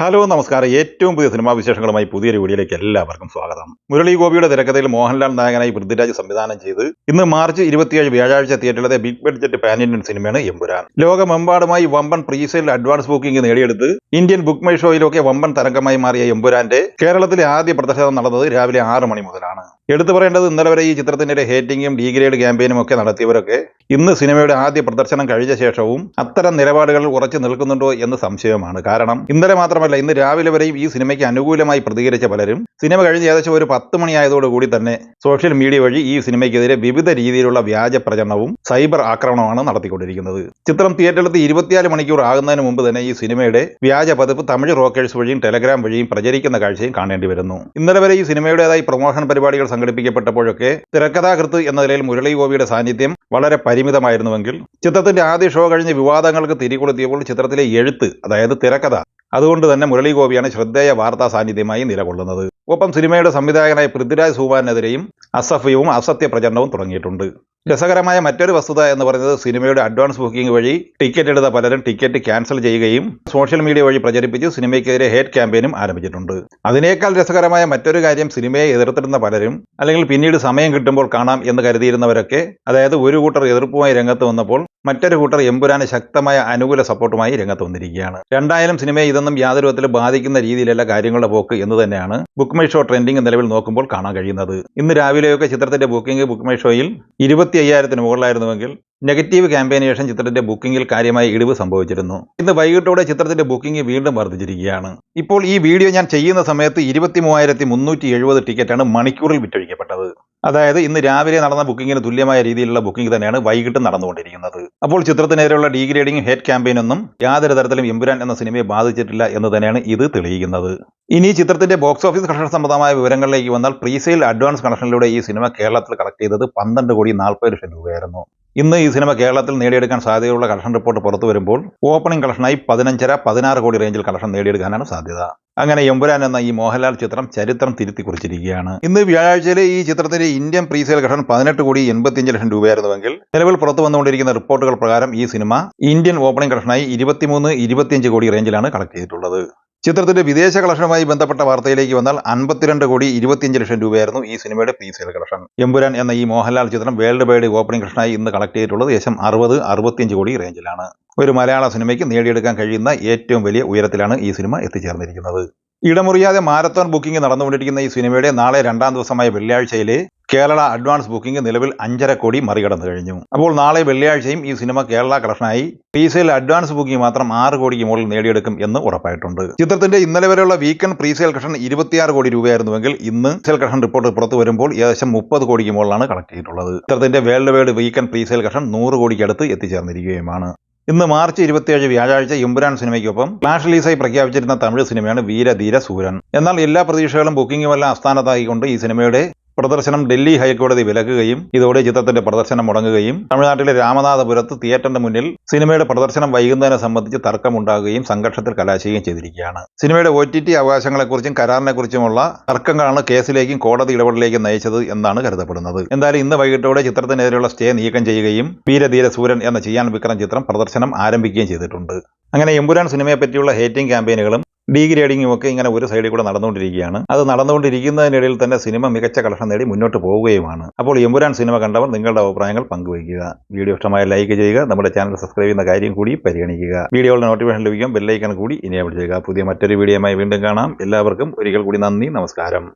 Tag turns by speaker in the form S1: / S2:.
S1: Hello നമസ്കാരം. ഏറ്റവും പുതിയ സിനിമാ വിശേഷങ്ങളുമായി പുതിയൊരു വീഡിയോയിലേക്ക് എല്ലാവർക്കും സ്വാഗതം. മുരളി ഗോപിയുടെ തിരക്കഥയിൽ മോഹൻലാൽ നായകനായി പൃഥ്വിരാജ് സംവിധാനം ചെയ്ത് ഇന്ന് മാർച്ച് ഇരുപത്തിയേഴ് വ്യാഴാഴ്ച തിയേറ്ററിലെ ബിഗ് ബഡ്ജറ്റ് പാൻ ഇന്ത്യൻ സിനിമയാണ് എമ്പുരാൻ. ലോകമെമ്പാടുമായി വമ്പൻ പ്രീസെയിൽ അഡ്വാൻസ് ബുക്കിംഗ് നേടിയെടുത്ത് ഇന്ത്യൻ ബുക്ക് മൈ ഷോയിലൊക്കെ വമ്പൻ തരംഗമായി മാറിയ എമ്പുരാന്റെ കേരളത്തിലെ ആദ്യ പ്രദർശനം നടന്നത് രാവിലെ ആറ് മണി മുതലാണ്. എടുത്തു പറയേണ്ടത് ഇന്നലെ വരെ ഈ ചിത്രത്തിന്റെ ഹേറ്റിംഗും ഡീഗ്രേഡ് ക്യാമ്പയിനും ഒക്കെ നടത്തിയവരൊക്കെ ഇന്ന് സിനിമയുടെ ആദ്യ പ്രദർശനം കഴിഞ്ഞ ശേഷവും അത്തരം നിലപാടുകൾ ഉറച്ചു നിൽക്കുന്നുണ്ടോ എന്ന് സംശയമാണ്. കാരണം ഇന്നലെ മാത്രമല്ല ഇന്ന് രാവിലെ വരെയും ഈ സിനിമയ്ക്ക് അനുകൂലമായി പ്രതികരിച്ച പലരും സിനിമ കഴിഞ്ഞ് ഏകദേശം ഒരു പത്ത് മണിയായതോടുകൂടി തന്നെ സോഷ്യൽ മീഡിയ വഴി ഈ സിനിമയ്ക്കെതിരെ വിവിധ രീതിയിലുള്ള വ്യാജ പ്രചരണവും സൈബർ ആക്രമണമാണ് നടത്തിക്കൊണ്ടിരിക്കുന്നത്. ചിത്രം തിയേറ്ററിലെത്തി ഇരുപത്തിനാല് മണിക്കൂർ ആകുന്നതിന് മുമ്പ് തന്നെ ഈ സിനിമയുടെ വ്യാജ പതിപ്പ് തമിഴ് റോക്കേഴ്സ് വഴിയും ടെലഗ്രാം വഴിയും പ്രചരിക്കുന്ന കാഴ്ചയും കാണേണ്ടി വരുന്നു. ഇന്നലെ വരെ ഈ സിനിമയുടേതായി പ്രമോഷൻ പരിപാടികൾ സംഘടിപ്പിക്കപ്പെട്ടപ്പോഴൊക്കെ തിരക്കഥാകൃത്ത് എന്ന നിലയിൽ മുരളി ഗോപിയുടെ സാന്നിധ്യം വളരെ പരിമിതമായിരുന്നുവെങ്കിൽ ചിത്രത്തിന്റെ ആദ്യ ഷോ കഴിഞ്ഞ് വിവാദങ്ങൾക്ക് തിരികൊളുത്തിയപ്പോൾ ചിത്രത്തിലെ എഴുത്ത് അതായത് തിരക്കഥ അതുകൊണ്ട് തന്നെ മുരളി ഗോപിയാണ് ശ്രദ്ധേയ വാർത്താ സാന്നിധ്യമായി നിലകൊള്ളുന്നത്. ഒപ്പം സിനിമയുടെ സംവിധായകനായ പൃഥ്വിരാജ് സൂബാനെതിരെയും അസഭ്യവും അസത്യ പ്രചരണവും തുടങ്ങിയിട്ടുണ്ട്. രസകരമായ മറ്റൊരു വസ്തുത എന്ന് പറയുന്നത് സിനിമയുടെ അഡ്വാൻസ് ബുക്കിംഗ് വഴി ടിക്കറ്റ് എടുത്ത പലരും ടിക്കറ്റ് ക്യാൻസൽ ചെയ്യുകയും സോഷ്യൽ മീഡിയ വഴി പ്രചരിപ്പിച്ച് സിനിമയ്ക്കെതിരെ ഹേറ്റ് ക്യാമ്പയിനും ആരംഭിച്ചിട്ടുണ്ട്. അതിനേക്കാൾ രസകരമായ മറ്റൊരു കാര്യം സിനിമയെ എതിർത്തിരുന്ന പലരും അല്ലെങ്കിൽ പിന്നീട് സമയം കിട്ടുമ്പോൾ കാണാം എന്ന് കരുതിയിരുന്നവരൊക്കെ അതായത് ഒരു കൂട്ടർ എതിർപ്പുമായി രംഗത്ത് വന്നപ്പോൾ മറ്റൊരു കൂട്ടർ എമ്പുരാന് ശക്തമായ അനുകൂല സപ്പോർട്ടുമായി രംഗത്ത് വന്നിരിക്കുകയാണ്. രണ്ടായാലും സിനിമയെ ഇതൊന്നും യാതൊരു വിധത്തിലും ബാധിക്കുന്ന രീതിയിലല്ല കാര്യങ്ങളുടെ പോക്ക് എന്ന് തന്നെയാണ് ബുക്ക് മൈ ഷോ ട്രെൻഡിംഗ് നിലവിൽ നോക്കുമ്പോൾ കാണാൻ കഴിയുന്നത്. ഇന്ന് രാവിലെയൊക്കെ ചിത്രത്തിന്റെ ബുക്കിംഗ് ബുക്ക് മൈ ഷോയിൽ ഇരുപത്തി അയ്യായിരത്തിന് മുകളിലായിരുന്നുവെങ്കിൽ നെഗറ്റീവ് ക്യാമ്പയിന് ശേഷം ചിത്രത്തിന്റെ ബുക്കിംഗിൽ കാര്യമായ ഇടിവ് സംഭവിച്ചിരുന്നു. ഇന്ന് വൈകിട്ടോടെ ചിത്രത്തിന്റെ ബുക്കിംഗ് വീണ്ടും വർദ്ധിച്ചിരിക്കുകയാണ്. ഇപ്പോൾ ഈ വീഡിയോ ഞാൻ ചെയ്യുന്ന സമയത്ത് ഇരുപത്തി മൂവായിരത്തി മുന്നൂറ്റി എഴുപത് ടിക്കറ്റാണ് മണിക്കൂറിൽ വിറ്റഴിക്കപ്പെട്ടത്. അതായത് ഇന്ന് രാവിലെ നടന്ന ബുക്കിങ്ങിന് തുല്യമായ രീതിയിലുള്ള ബുക്കിംഗ് തന്നെയാണ് വൈകിട്ട് നടന്നുകൊണ്ടിരിക്കുന്നത്. അപ്പോൾ ചിത്രത്തിനെതിരെയുള്ള ഡീഗ്രേഡിംഗ് ഹേറ്റ് ക്യാമ്പയിനൊന്നും യാതൊരു തരത്തിലും എമ്പുരാൻ എന്ന സിനിമയെ ബാധിച്ചിട്ടില്ല എന്ന് തന്നെയാണ് ഇത് തെളിയിക്കുന്നത്. ഇനി ചിത്രത്തിന്റെ ബോക്സ് ഓഫീസ് കളക്ഷൻ സംബന്ധമായ വിവരങ്ങളിലേക്ക് വന്നാൽ പ്രീസെയിൽ അഡ്വാൻസ് കളക്ഷനിലൂടെ ഈ സിനിമ കേരളത്തിൽ കളക്ട് ചെയ്തത് പന്ത്രണ്ട് കോടി നാൽപ്പത് ലക്ഷം രൂപയായിരുന്നു. ഇന്ന് ഈ സിനിമ കേരളത്തിൽ നേടിയെടുക്കാൻ സാധ്യതയുള്ള കളക്ഷൻ റിപ്പോർട്ട് പുറത്തു വരുമ്പോൾ ഓപ്പണിംഗ് കളക്ഷനായി പതിനഞ്ചര പതിനാറ് കോടി റേഞ്ചിൽ കളക്ഷൻ നേടിയെടുക്കാനാണ് സാധ്യത. അങ്ങനെ എമ്പുരാൻ എന്ന ഈ മോഹൻലാൽ ചിത്രം ചരിത്രം തിരുത്തി കുറിച്ചിരിക്കുകയാണ് ഇന്ന് വ്യാഴാഴ്ചയിലെ ഈ ചിത്രത്തിന്റെ ഇന്ത്യൻ പ്രീസെയിൽ കളക്ഷൻ പതിനെട്ട് കോടി എൺപത്തിയഞ്ച് ലക്ഷം രൂപയായിരുന്നുവെങ്കിൽ നിലവിൽ പുറത്തു വന്നുകൊണ്ടിരിക്കുന്ന റിപ്പോർട്ടുകൾ പ്രകാരം ഈ സിനിമ ഇന്ത്യൻ ഓപ്പണിംഗ് കളക്ഷനായി ഇരുപത്തിമൂന്ന് ഇരുപത്തിയഞ്ച് കോടി റേഞ്ചിലാണ് കളക്ട് ചെയ്തിട്ടുള്ളത്. ചിത്രത്തിന്റെ വിദേശ കളക്ഷനുമായി ബന്ധപ്പെട്ട വാർത്തയിലേക്ക് വന്നാൽ അൻപത്തിരണ്ട് കോടി ഇരുപത്തിയഞ്ച് ലക്ഷം രൂപയായിരുന്നു ഈ സിനിമയുടെ പ്രീസെയിൽ കളക്ഷൻ. എമ്പുരാൻ എന്ന ഈ മോഹൻലാൽ ചിത്രം വേൾഡ് വൈഡ് ഓപ്പണിംഗ് കളക്ഷനായി ഇന്ന് കളക്ട് ചെയ്തിട്ടുള്ളത് ഏകദേശം അറുപത് അറുപത്തിയഞ്ച് കോടി റേഞ്ചിലാണ് ഒരു മലയാള സിനിമയ്ക്ക് നേടിയെടുക്കാൻ കഴിയുന്ന ഏറ്റവും വലിയ ഉയരത്തിലാണ് ഈ സിനിമ എത്തിച്ചേർന്നിരിക്കുന്നത്. ഇടമുറിയാതെ മാരത്തോൺ ബുക്കിംഗ് നടന്നുകൊണ്ടിരിക്കുന്ന ഈ സിനിമയുടെ നാളെ രണ്ടാം ദിവസമായ വെള്ളിയാഴ്ചയിലെ കേരള അഡ്വാൻസ് ബുക്കിംഗ് നിലവിൽ അഞ്ചര കോടി മറികടന്നു കഴിഞ്ഞു. അപ്പോൾ നാളെ വെള്ളിയാഴ്ചയും ഈ സിനിമ കേരള കളക്ഷനായി പ്രീസെയിൽ അഡ്വാൻസ് ബുക്കിംഗ് മാത്രം ആറ് കോടിക്ക് മുകളിൽ നേടിയെടുക്കും എന്ന് ഉറപ്പായിട്ടുണ്ട്. ചിത്രത്തിന്റെ ഇന്നലെ വരെയുള്ള വീക്കെൻഡ് പ്രീസെയിൽ കളക്ഷൻ ഇരുപത്തിയാറ് കോടി രൂപയായിരുന്നുവെങ്കിൽ ഇന്ന് സെയിൽ കളക്ഷൻ റിപ്പോർട്ട് പുറത്തു വരുമ്പോൾ ഏകദേശം മുപ്പത് കോടിക്ക് മുകളിലാണ് കളക്ട് ചെയ്തിട്ടുള്ളത് ചിത്രത്തിന്റെ world wide weekend presale collection നൂറ് കോടിക്ക് അടുത്ത് എത്തിച്ചേർന്നിരിക്കുകയുമാണ്. ഇന്ന് മാർച്ച് ഇരുപത്തിയേഴ് വ്യാഴാഴ്ച എമ്പുരാൻ സിനിമയ്ക്കൊപ്പം ഫ്ലാഷ് റിലീസായി പ്രഖ്യാപിച്ചിരുന്ന തമിഴ് സിനിമയാണ് വീരധീര സൂരൻ. എന്നാൽ എല്ലാ പ്രതീക്ഷകളും ബുക്കിംഗുമെല്ലാം അസ്ഥാനത്തായിക്കൊണ്ട് ഈ സിനിമയുടെ പ്രദർശനം ഡൽഹി ഹൈക്കോടതി വിലക്കുകയും ഇതോടെ ചിത്രത്തിന്റെ പ്രദർശനം മുടങ്ങുകയും തമിഴ്നാട്ടിലെ രാമനാഥപുരത്ത് തിയേറ്ററിന്റെ മുന്നിൽ സിനിമയുടെ പ്രദർശനം വൈകുന്നതിനെ സംബന്ധിച്ച് തർക്കമുണ്ടാകുകയും സംഘർഷത്തിൽ കലാശിക്കുകയും ചെയ്തിരിക്കുകയാണ്. സിനിമയുടെ ഒ ടി ടി അവകാശങ്ങളെക്കുറിച്ചും കരാറിനെക്കുറിച്ചുമുള്ള തർക്കങ്ങളാണ് കേസിലേക്കും കോടതി ഇടപെടലിലേക്കും നയിച്ചത് എന്നാണ് കരുതപ്പെടുന്നത്. എന്തായാലും ഇന്ന് വൈകിട്ടോടെ ചിത്രത്തിനെതിരെയുള്ള സ്റ്റേ നീക്കം ചെയ്യുകയും വീരധീര സൂരൻ എന്ന ചെയ്യാൻ വിക്രം ചിത്രം പ്രദർശനം ആരംഭിക്കുകയും ചെയ്തിട്ടുണ്ട്. അങ്ങനെ എമ്പുരാൻ സിനിമയെപ്പറ്റിയുള്ള ഹേറ്റിംഗ് ക്യാമ്പയിനുകളും ഡീഗ്രേഡിങ്ങും ഒക്കെ ഇങ്ങനെ ഒരു സൈഡിൽ കൂടെ നടന്നുകൊണ്ടിരിക്കുകയാണ്. അത് നടന്നുകൊണ്ടിരിക്കുന്നതിനിടയിൽ തന്നെ സിനിമ മികച്ച കളക്ഷൻ നേടി മുന്നോട്ട് പോവുകയുമാണ്. അപ്പോൾ എമ്പുരാൻ സിനിമ കണ്ടവർ നിങ്ങളുടെ അഭിപ്രായങ്ങൾ പങ്കുവയ്ക്കുക. വീഡിയോ ഇഷ്ടമായ ലൈക്ക് ചെയ്യുക നമ്മുടെ ചാനൽ സബ്സ്ക്രൈബ് ചെയ്യുന്ന കാര്യം കൂടി പരിഗണിക്കുക. വീഡിയോകളുടെ നോട്ടിഫിക്കേഷൻ ലഭിക്കാൻ ബെല്ലൈക്കൺ കൂടി ഇനിയബിൾ ചെയ്യുക. പുതിയ മറ്റൊരു വീഡിയോയുമായി വീണ്ടും കാണാം. എല്ലാവർക്കും ഒരിക്കൽ കൂടി നന്ദി നമസ്കാരം.